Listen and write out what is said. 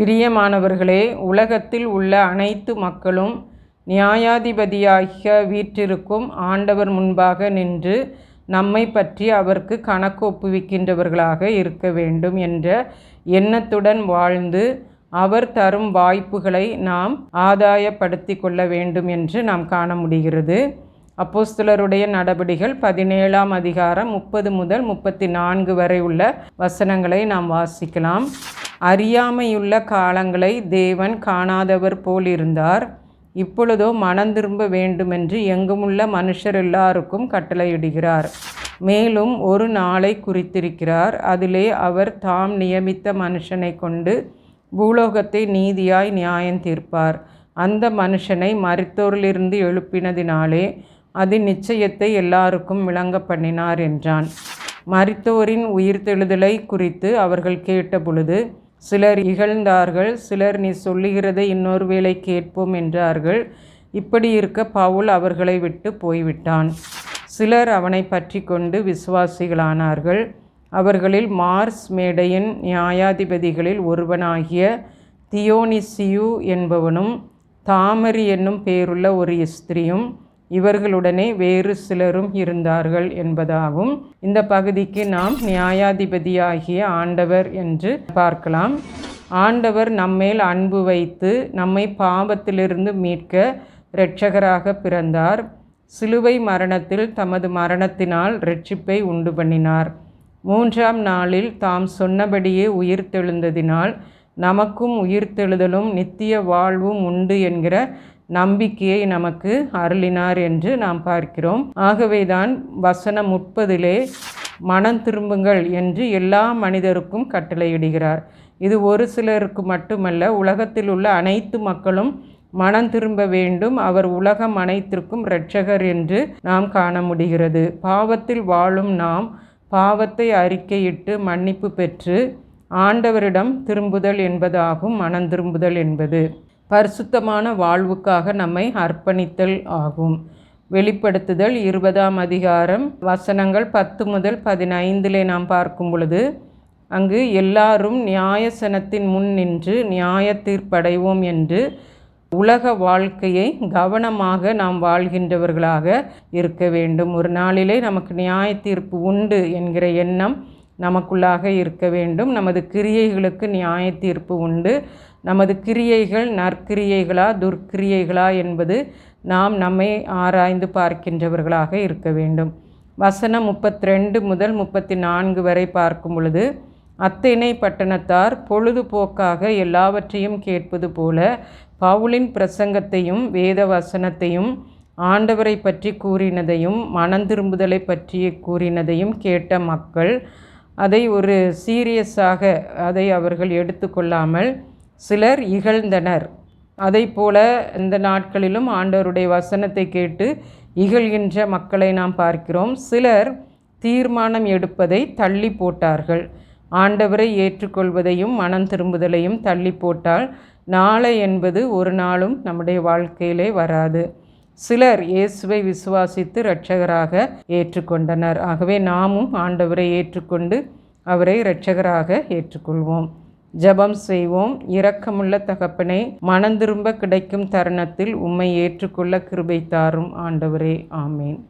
பிரியமானவர்களே உலகத்தில் உள்ள அனைத்து மக்களும் நியாயாதிபதியாகிய வீற்றிருக்கும் ஆண்டவர் முன்பாக நின்று நம்மை பற்றி அவருக்கு கணக்கு ஒப்புவிக்கின்றவர்களாக இருக்க வேண்டும் என்ற எண்ணத்துடன் வாழ்ந்து அவர் தரும் வாய்ப்புகளை நாம் ஆதாயப்படுத்தி கொள்ள வேண்டும் என்று நாம் காண முடிகிறது. அப்போஸ்தலருடைய நடபடிகள் பதினேழாம் அதிகாரம் முப்பது முதல் முப்பத்தி நான்கு வரை உள்ள வசனங்களை நாம் வாசிக்கலாம். அறியாமையுள்ள காலங்களை தேவன் காணாதவர் போல் இருந்தார். இப்பொழுதோ மனம் திரும்ப வேண்டுமென்று எங்குமுள்ள மனுஷர் எல்லாருக்கும் கட்டளையிடுகிறார். மேலும் ஒரு நாளை குறித்திருக்கிறார். அதிலே அவர் தாம் நியமித்த மனுஷனை கொண்டு பூலோகத்தை நீதியாய் நியாயம் தீர்ப்பார். அந்த மனுஷனை மருத்தோரிலிருந்து எழுப்பினதினாலே அது நிச்சயத்தை எல்லாருக்கும் விளங்க பண்ணினார் என்றான். மரித்தோரின் உயிர்த்தெழுதலை குறித்து அவர்கள் கேட்டபொழுது சிலர் இகழ்ந்தார்கள் சிலர் நீ சொல்லுகிறதை இன்னொரு வேளை கேட்போம் என்றார்கள். இப்படி இருக்க பவுல் அவர்களை விட்டு போய்விட்டான். சிலர் அவனை பற்றி கொண்டு விசுவாசிகளானார்கள். அவர்களில் மார்ஸ் மேடையின் நியாயாதிபதிகளில் ஒருவனாகிய தியோனிசியு என்பவனும் தாமரி என்னும் பேருள்ள ஒரு ஸ்திரியும் இவர்களுடனே வேறு சிலரும் இருந்தார்கள் என்பதாகும். இந்த பகுதிக்கு நாம் நியாயாதிபதியாகிய ஆண்டவர் என்று பார்க்கலாம். ஆண்டவர் நம்மேல் அன்பு வைத்து நம்மை பாவத்திலிருந்து மீட்க இரட்சகராக பிறந்தார். சிலுவை மரணத்தில் தமது மரணத்தினால் ரட்சிப்பை உண்டு பண்ணினார். மூன்றாம் நாளில் தாம் சொன்னபடியே உயிர்த்தெழுந்ததினால் நமக்கும் உயிர்த்தெழுதலும் நித்திய வாழ்வும் உண்டு என்கிற நம்பிக்கையை நமக்கு அருளினார் என்று நாம் பார்க்கிறோம். ஆகவேதான் வசனம் முப்பதிலே மனம் திரும்புங்கள் என்று எல்லா மனிதருக்கும் கட்டளையிடுகிறார். இது ஒரு சிலருக்கு மட்டுமல்ல உலகத்தில் உள்ள அனைத்து மக்களும் மனம் திரும்ப வேண்டும். அவர் உலகம் அனைத்திற்கும் இரட்சகர் என்று நாம் காண முடிகிறது. பாவத்தில் வாழும் நாம் பாவத்தை அறிக்கையிட்டு மன்னிப்பு பெற்று ஆண்டவரிடம் திரும்புதல் என்பதாகும் மனம் திரும்புதல் என்பது. பரிசுத்தமான வாழ்வுக்காக நம்மை அர்ப்பணித்தல் ஆகும். வெளிப்படுத்துதல் இருபதாம் அதிகாரம் வசனங்கள் பத்து முதல் பதினைந்திலே நாம் பார்க்கும் பொழுது அங்கு எல்லாரும் நியாயசனத்தின் முன் நின்று நியாய தீர்ப்படைவோம் என்று உலக வாழ்க்கையை கவனமாக நாம் வாழ்கின்றவர்களாக இருக்க வேண்டும். ஒரு நாளிலே நமக்கு நியாய தீர்ப்பு உண்டு என்கிற எண்ணம் நமக்குள்ளாக இருக்க வேண்டும். நமது கிரியைகளுக்கு நியாய தீர்ப்பு உண்டு. நமது கிரியைகள் நற்கிரியைகளா துர்க்கிரியைகளா என்பது நாம் நம்மை ஆராய்ந்து பார்க்கின்றவர்களாக இருக்க வேண்டும். வசனம் முப்பத்தி ரெண்டு முதல் முப்பத்தி நான்கு வரை பார்க்கும் பொழுது அத்தனை பட்டணத்தார் பொழுதுபோக்காக எல்லாவற்றையும் கேட்பது போல பவுலின் பிரசங்கத்தையும் வேத வசனத்தையும் ஆண்டவரை பற்றி கூறினதையும் மனம் திரும்புதலை பற்றி கூறினதையும் கேட்ட மக்கள் அதை ஒரு சீரியஸாக அதை அவர்கள் எடுத்துக்கொள்ளாமல் சிலர் இகழ்ந்தனர். அதை போல இந்த நாட்களிலும் ஆண்டவருடைய வசனத்தை கேட்டு இகழ்கின்ற மக்களை நாம் பார்க்கிறோம். சிலர் தீர்மானம் எடுப்பதை தள்ளி போட்டார்கள். ஆண்டவரை ஏற்றுக்கொள்வதையும் மனம் திரும்புதலையும் தள்ளி போட்டால் நாளை என்பது ஒரு நாளும் நம்முடைய வாழ்க்கையிலே வராது. சிலர் இயேசுவை விசுவாசித்து இரட்சகராக ஏற்றுக்கொண்டனர். ஆகவே நாமும் ஆண்டவரை ஏற்றுக்கொண்டு அவரை இரட்சகராக ஏற்றுக்கொள்வோம். ஜபம் செய்வோம். இரக்கமுள்ள தகப்பனை மனந்திரும்ப கிடைக்கும் தருணத்தில் உம்மை ஏற்றுக்கொள்ள கிருபை தாரும் ஆண்டவரே. ஆமேன்.